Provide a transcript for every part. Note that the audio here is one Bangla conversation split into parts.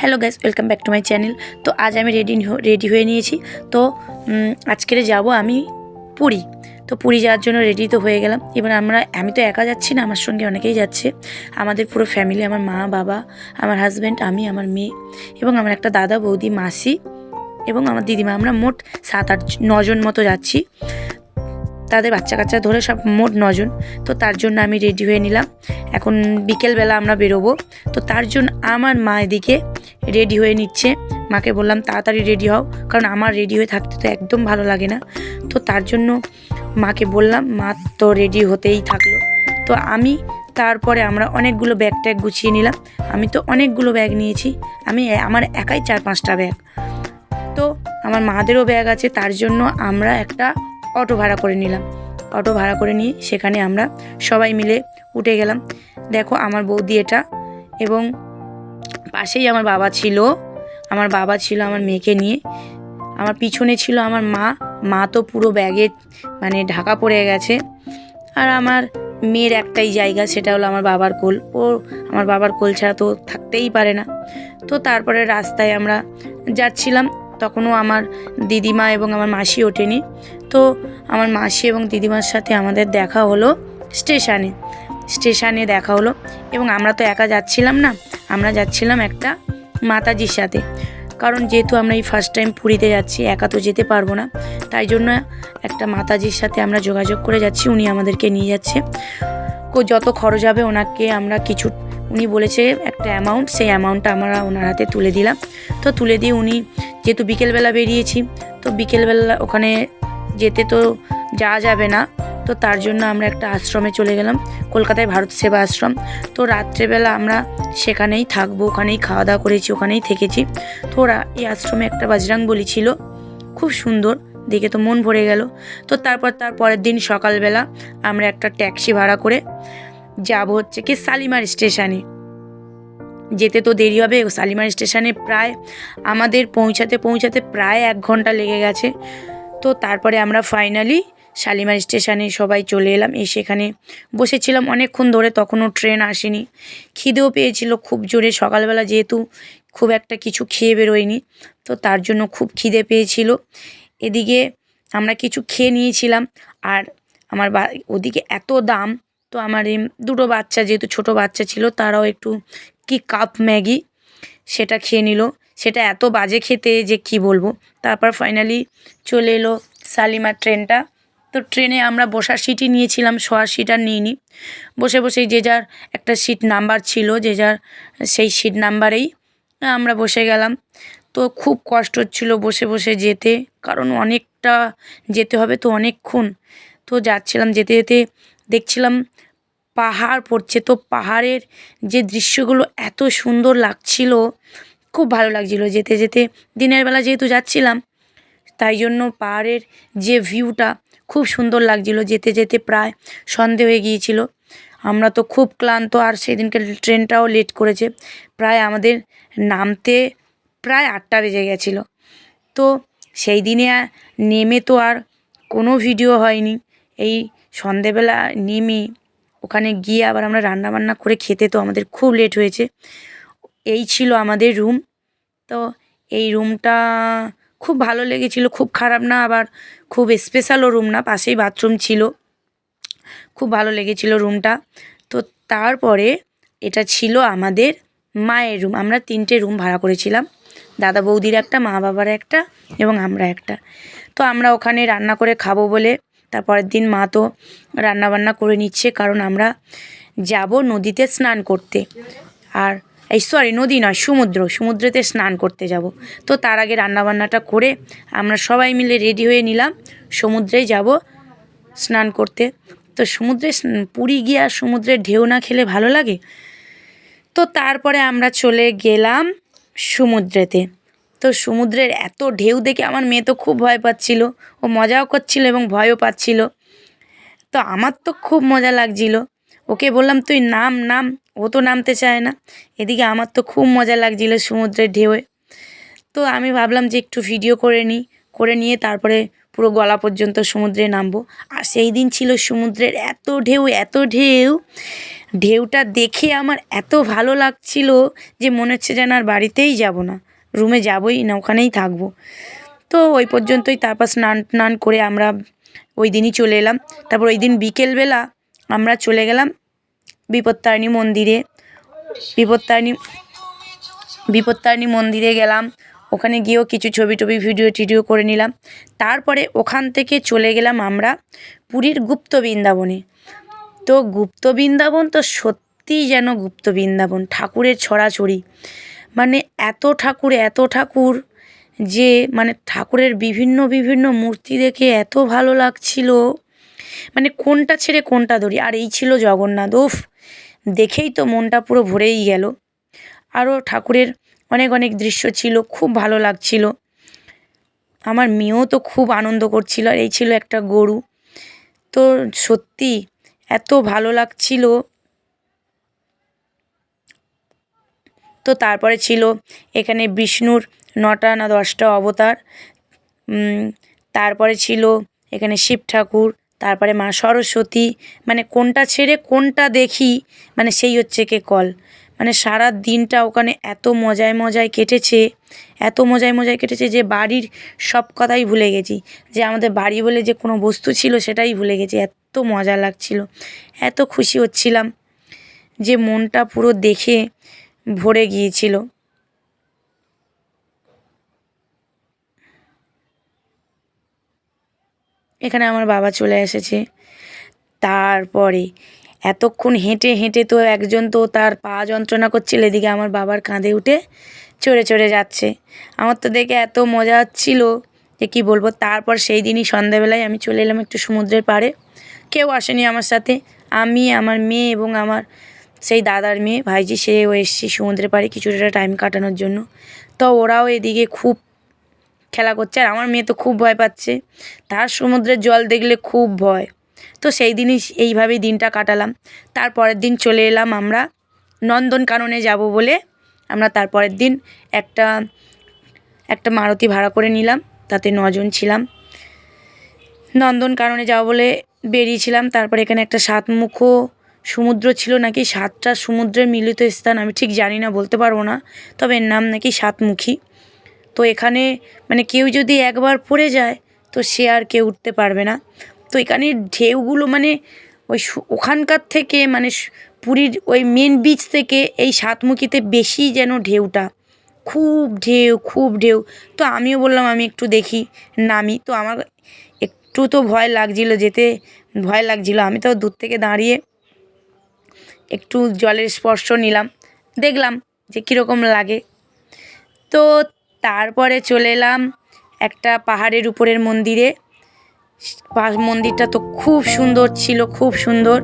Hello guys welcome back to my channel তো আজ আমি রেডি রেডি হয়ে নিয়েছি। তো আজকের যাব আমি পুরী। তো পুরী যাওয়ার জন্য রেডি তো হয়ে গেলাম। এবার আমরা, আমি তো একা যাচ্ছি না, আমার সঙ্গে অনেকেই যাচ্ছে। আমাদের পুরো ফ্যামিলি আমার মা, বাবা, আমার হাজব্যান্ড আমি, আমার মেয়ে এবং আমার একটা দাদা, বৌদি, মাসি এবং আমার দিদিমা। আমরা মোট সাত আট নজন মতো যাচ্ছি। তাদের বাচ্চা কাচ্চা ধরে সব মোট নজন। তো তার জন্য আমি রেডি হয়ে নিলাম। এখন বিকেলবেলা আমরা বেরোবো। তো তার জন্য আমার মা এদিকে রেডি হয়ে নিচ্ছে। মাকে বললাম, তাড়াতাড়ি রেডি হও, কারণ আমার রেডি হয়ে থাকতে তো একদম ভালো লাগে না। তো তার জন্য মাকে বললাম, মা তো রেডি হতেই থাকল। তো আমি তারপরে আমরা অনেকগুলো ব্যাগ ট্যাগ গুছিয়ে নিলাম। আমি তো অনেকগুলো ব্যাগ নিয়েছি। আমি আমার একাই চার পাঁচটা ব্যাগ তো আমার মাদেরও ব্যাগ আছে, তার জন্য আমরা একটা অটো ভাড়া করে নিলাম। অটো ভাড়া করে নিয়ে সেখানে আমরা সবাই মিলে উঠে গেলাম। দেখো আমার বৌদি এটা এবং পাশেই আমার বাবা ছিল। আমার বাবা ছিল আমার মেয়েকে নিয়ে। আমার পিছনে ছিল আমার মা। মা তো পুরো ব্যাগে মানে ঢাকা পড়ে গেছে। আর আমার মেয়ের একটাই জায়গা, সেটা হলো আমার বাবার কোল। ও আমার বাবার কোল ছাড়া তো থাকতেই পারে না। তো তারপরে রাস্তায় আমরা যাচ্ছিলাম। তখনও আমার দিদিমা এবং আমার মাসি ওঠেনি। তো আমার মাসি এবং দিদিমার সাথে আমাদের দেখা হলো স্টেশনে। স্টেশনে দেখা হলো। এবং আমরা তো একা যাচ্ছিলাম না। আমরা যাচ্ছিলাম একটা মাতাজির সাথে। কারণ যেহেতু আমরা এই ফার্স্ট টাইম পুরীতে যাচ্ছি, একা তো যেতে পারব না। তাই জন্য একটা মাতাজির সাথে আমরা যোগাযোগ করে যাচ্ছি, উনি আমাদেরকে নিয়ে যাচ্ছে। কো, যত খরচ হবে ওনাকে আমরা কিছু, উনি বলেছে একটা অ্যামাউন্ট সেই অ্যামাউন্টটা আমরা ওনার হাতে তুলে দিলাম। তো তুলে দিয়ে উনি, যেহেতু বিকেলবেলা বেরিয়েছি, তো বিকেলবেলা ওখানে যেতে তো যাওয়া যাবে না। তো তার জন্য আমরা একটা আশ্রমে চলে গেলাম, কলকাতায় ভারত সেবা আশ্রম। তো রাত্রেবেলা আমরা সেখানেই থাকব, ওখানেই খাওয়া দাওয়া করেছি, ওখানেই থেকেছি। তো ওরা এই আশ্রমে একটা বাজরাং বলি ছিল, খুব সুন্দর, দেখে তো মন ভরে গেল। তো তারপর তার পরের দিন সকালবেলা আমরা একটা ট্যাক্সি ভাড়া করে যাব হচ্ছে কি শালিমার স্টেশনে। যেতে তো দেরি হবে, শালিমার স্টেশনে প্রায় আমাদের পৌঁছাতে পৌঁছাতে প্রায় এক ঘণ্টা লেগে গেছে। তো তারপরে আমরা ফাইনালি শালিমার স্টেশনে সবাই চলে এলাম। এই সেখানে বসেছিলাম অনেকক্ষণ ধরে, তখনও ট্রেন আসেনি। খিদেও পেয়েছিল খুব জোরে। সকালবেলা যেহেতু খুব একটা কিছু খেয়ে বেরোয়নি, তো তার জন্য খুব খিদে পেয়েছিল। এদিকে আমরা কিছু খেয়ে নিয়েছিলাম, আর আমার বা, ওদিকে এত দাম, তো আমার দুটো বাচ্চা, যেহেতু ছোট বাচ্চা ছিল, তারাও একটু কি কাপ ম্যাগি সেটা খেয়ে নিল। সেটা এত বাজে খেতে যে কি বলব? তারপর ফাইনালি চলে এলো শালিমার ট্রেনটা। তো ট্রেনে আমরা বসার সিটই নিয়েছিলাম, শোয়ার সিট আর নিইনি। বসে বসেই যে যার একটা সিট নাম্বার ছিল, যে যার সেই সিট নাম্বারেই আমরা বসে গেলাম। তো খুব কষ্ট হচ্ছিল বসে বসে যেতে, কারণ অনেকটা যেতে হবে তো অনেকক্ষণ। তো যাচ্ছিলাম যেতে যেতে দেখছিলাম পাহাড় পড়ছে, তো পাহাড়ের যে দৃশ্যগুলো এত সুন্দর লাগছিল, খুব ভালো লাগছিল যেতে যেতে। দিনের বেলা যেহেতু যাচ্ছিলাম, তাই জন্য পাহাড়ের যে ভিউটা খুব সুন্দর লাগছিল, যেতে যেতে প্রায় সন্ধে হয়ে গিয়েছিল। আমরা তো খুব ক্লান্ত, আর সেদিনকে ট্রেনটাও লেট করেছে। প্রায় আমাদের নামতে প্রায় আটটা বেজে গেছিল। তো সেই দিনে নেমে তো আর কোনো ভিডিও হয়নি। এই সন্ধেবেলা নেমে ওখানে গিয়ে আবার আমরা রান্না বান্না করে খেতে তো আমাদের খুব লেট হয়েছে। এই ছিল আমাদের রুম তো এই রুমটা খুব ভালো লেগেছিল, খুব খারাপ না, আবার খুব স্পেশালও রুম না, পাশেই বাথরুম ছিল। খুব ভালো লেগেছিল রুমটা তো তারপরে এটা ছিল আমাদের মায়ের রুম আমরা তিনটে রুম ভাড়া করেছিলাম। দাদা বৌদির একটা, মা বাবার একটা এবং আমরা একটা। তো আমরা ওখানে রান্না করে খাব বলে, তারপরের দিন মা তো রান্না বান্না করে নিচ্ছে, কারণ আমরা যাব নদীতে স্নান করতে। আর এই সরি নদী নয়, সমুদ্র, সমুদ্রেতে স্নান করতে যাব। তো তার আগে রান্নাবান্নাটা করে আমরা সবাই মিলে রেডি হয়ে নিলাম, সমুদ্রে যাব স্নান করতে। তো সমুদ্রে পুরী গিয়ে আর সমুদ্রের ঢেউ না খেলে ভালো লাগে? তো তারপরে আমরা চলে গেলাম সমুদ্রেতে। তো সমুদ্রের এত ঢেউ দেখে আমার মেয়ে তো খুব ভয় পাচ্ছিল, ও মজাও করছিল এবং ভয়ও পাচ্ছিল। তো আমার তো খুব মজা লাগছিল। ওকে বললাম, তুই নাম নাম। ও তো নামতে চায় না। এদিকে আমার তো খুব মজা লাগছিল সমুদ্রের ঢেউয়ে। তো আমি ভাবলাম যে একটু ভিডিও করে নিই করে নিয়ে তারপরে পুরো গলা পর্যন্ত সমুদ্রে নামবো। আর সেই দিন ছিল সমুদ্রের এত ঢেউ এত ঢেউ। ঢেউটা দেখে আমার এত ভালো লাগছিল যে মনে হচ্ছে যেন আর বাড়িতেই যাব না। রুমে যাবই না, ওখানেই থাকব। তো ওই পর্যন্তই তারপর স্নান টান করে আমরা ওই দিনই চলে এলাম। তারপর ওই দিন বিকেলবেলা আমরা চলে গেলাম বিপত্তারিণী মন্দিরে, বিপত্তারিণী বিপত্তারিণী মন্দিরে গেলাম। ওখানে গিয়েও কিছু ছবি টবি, ভিডিও টিডিও করে নিলাম। তারপরে ওখান থেকে চলে গেলাম আমরা পুরীর গুপ্ত বৃন্দাবনে। তো গুপ্ত বৃন্দাবন তো সত্যিই যেন গুপ্ত বৃন্দাবন, ঠাকুরের ছড়াছড়ি। মানে এত ঠাকুর এত ঠাকুর যে মানে ঠাকুরের বিভিন্ন বিভিন্ন মূর্তি দেখে এত ভালো লাগছিল। মানে কোনটা ছেড়ে কোনটা ধরি আর এই ছিল জগন্নাথ। উফ, দেখেই তো মনটা পুরো ভরেই গেল। আরও ঠাকুরের অনেক অনেক দৃশ্য ছিল, খুব ভালো লাগছিল। আমার মেয়েও তো খুব আনন্দ করছিল, আর এই ছিল একটা গরু। তো সত্যি এত ভালো লাগছিল। তো তারপরে ছিল এখানে বিষ্ণুর নটা না দশটা অবতার। তারপরে ছিল এখানে শিব ঠাকুর। তারপরে মা সরস্বতী মানে কোনটা ছেড়ে কোনটা দেখি মানে সেই হচ্ছে কে কল মানে সারা দিনটা ওখানে এত মজায় মজায় কেটেছে, এত মজায় মজায় কেটেছে যে বাড়ির সব কথাই ভুলে গেছি। যে আমাদের বাড়ি বলে যে কোনো বস্তু ছিল সেটাই ভুলে গেছি, এত মজা লাগছিল, এত খুশি হচ্ছিলাম যে মনটা পুরো দেখে ভরে গিয়েছিল। এখানে আমার বাবা চলে এসেছে। তারপরে এতক্ষণ হেঁটে হেঁটে তো একজন তো তার পা যন্ত্রণা করছিল, এদিকে আমার বাবার কাঁধে উঠে চড়ে চড়ে যাচ্ছে। আমার তো দেখে এত মজা হচ্ছিল যে কী বলব, তারপর সেই দিনই সন্ধ্যাবেলায় আমি চলে এলাম একটু সমুদ্রের পাড়ে। কেউ আসেনি আমার সাথে। আমি, আমার মেয়ে এবং আমার সেই দাদার মেয়ে, ভাইজি, সেও এসছে সমুদ্রের পাড়ে কিছুটা টাইম কাটানোর জন্য। তো ওরাও এদিকে খুব খেলা করছে আর আমার মেয়ে তো খুব ভয় পাচ্ছে। তার সমুদ্রের জল দেখলে খুব ভয়। তো সেই দিনই এইভাবেই দিনটা কাটালাম। তারপরের দিন চলে এলাম আমরা নন্দনকাননে যাব বলে। আমরা তারপরের দিন একটা একটা মারুতি ভাড়া করে নিলাম। তাতে নজন ছিলাম। নন্দনকাননে যাব বলে বেরিয়েছিলাম। তারপর এখানে একটা সাতমুখ সমুদ্র ছিল নাকি? সাতটা সমুদ্রের মিলিত স্থান, আমি ঠিক জানি না, বলতে পারব না। তবে এর নাম নাকি সাতমুখী। তো এখানে মানে কেউ যদি একবার পড়ে যায়, তো সে আর কেউ উঠতে পারবে না। তো এখানে ঢেউগুলো মানে ওই ওখানকার থেকে মানে পুরীর ওই মেন বিচ থেকে এই সাতমুখীতে বেশি যেন ঢেউটা। খুব ঢেউ খুব ঢেউ। তো আমিও বললাম, আমি একটু দেখি, নামি। তো আমার একটু তো ভয় লাগছিল, যেতে ভয় লাগছিল। আমি তো দূর থেকে দাঁড়িয়ে একটু জলের স্পর্শ নিলাম। দেখলাম যে কীরকম লাগে। তো তারপরে চলে এলাম একটা পাহাড়ের উপরের মন্দিরে। মন্দিরটা তো খুব সুন্দর ছিল, খুব সুন্দর।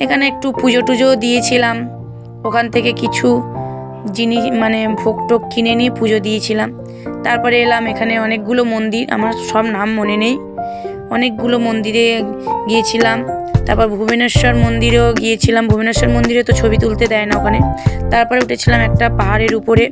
এখানে একটু পুজো টুজোও দিয়েছিলাম। ওখান থেকে কিছু জিনিস মানে ভোগ টোগ কিনে নিয়ে পুজো দিয়েছিলাম। তারপরে এলাম এখানে অনেকগুলো মন্দির, আমার সব নাম মনে নেই। অনেকগুলো মন্দিরে গিয়েছিলাম। তারপর ভুবনেশ্বর মন্দিরেও গিয়েছিলাম। ভুবনেশ্বর মন্দিরে তো ছবি তুলতে দেয় না ওখানে। তারপরে উঠেছিলাম একটা পাহাড়ের উপরে।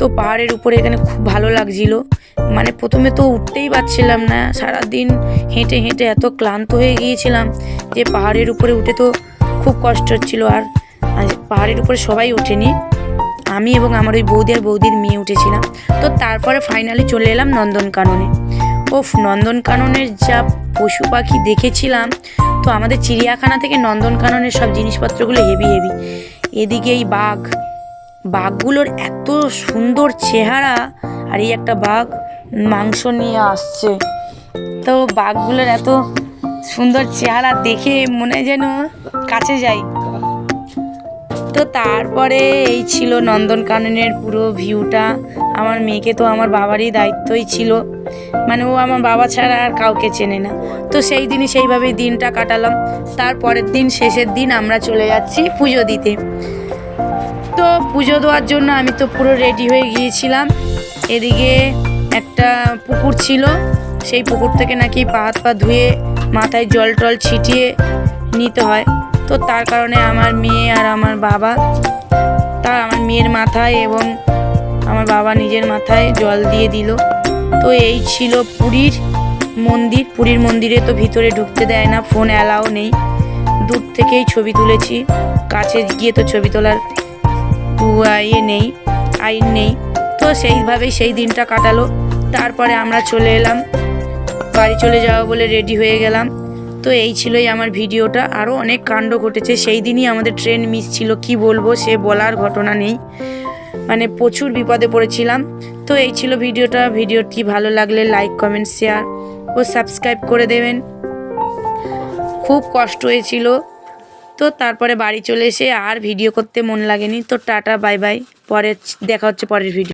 তো পাহাড়ের উপরে এখানে খুব ভালো লাগছিল। মানে প্রথমে তো উঠতেই পারছিলাম না, সারাদিন হেঁটে হেঁটে এত ক্লান্ত হয়ে গিয়েছিলাম যে পাহাড়ের উপরে উঠে তো খুব কষ্ট হচ্ছিল আর পাহাড়ের উপরে সবাই ওঠেনি। আমি এবং আমার ওই বৌদি আর বৌদির মেয়ে উঠেছিলাম। তো তারপরে ফাইনালি চলে এলাম নন্দনকাননে। ওফ, নন্দনকাননের যা পশু পাখি দেখেছিলাম, তো আমাদের চিড়িয়াখানা থেকে নন্দনকাননের সব জিনিসপত্রগুলো হেভি হেভি এদিকে এই বাঘ বাঘগুলোর এত সুন্দর চেহারা, আর এই একটা বাঘ মাংস নিয়ে আসছে। তো বাঘগুলোর এত সুন্দর চেহারা দেখে মনে যেন কাছে যাই। তো তারপরে এই ছিল নন্দনকাননের পুরো ভিউটা। আমার মেয়েকে তো আমার বাবারই দায়িত্বই ছিল। মানে ও আমার বাবা ছাড়া আর কাউকে চেনে না। তো সেই দিনই সেইভাবেই দিনটা কাটালাম। তারপরের দিন, শেষের দিন আমরা চলে যাচ্ছি পুজো দিতে। তো পুজো দেওয়ার জন্য আমি তো পুরো রেডি হয়ে গিয়েছিলাম। এদিকে একটা পুকুর ছিল, সেই পুকুর থেকে নাকি পা হাত পা ধুয়ে মাথায় জল টল ছিটিয়ে নিতে হয়। তো তার কারণে আমার মেয়ে আর আমার বাবা তা আমার মেয়ের মাথায় এবং আমার বাবা নিজের মাথায় জল দিয়ে দিল। তো এই ছিল পুরীর মন্দির। পুরীর মন্দিরে তো ভিতরে ঢুকতে দেয় না ফোন অ্যালাও নেই। দূর থেকেই ছবি তুলেছি, কাছে গিয়ে তো ছবি তোলার ইয়ে নেই, আইন নেই। তো সেইভাবেই সেই দিনটা কাটালো। তারপরে আমরা চলে এলাম। বাড়ি চলে যাওয়া বলে রেডি হয়ে গেলাম। তো এই ছিলই আমার ভিডিওটা। আরও অনেক কাণ্ড ঘটেছে। সেই দিনই আমাদের ট্রেন মিস ছিল। কি বলব, সে বলার ঘটনা নেই। মানে প্রচুর বিপদে পড়েছিলাম। তো এই ছিল ভিডিওটা। ভিডিওটি ভালো লাগলে লাইক কমেন্ট শেয়ার ও সাবস্ক্রাইব করে দেবেন। খুব কষ্ট হয়েছিল। তো তারপরে বাড়ি চলে এসে আর ভিডিও করতে মন লাগেনি। তো টাটা, বাই বাই। পরে দেখা হচ্ছে পরের ভিডিও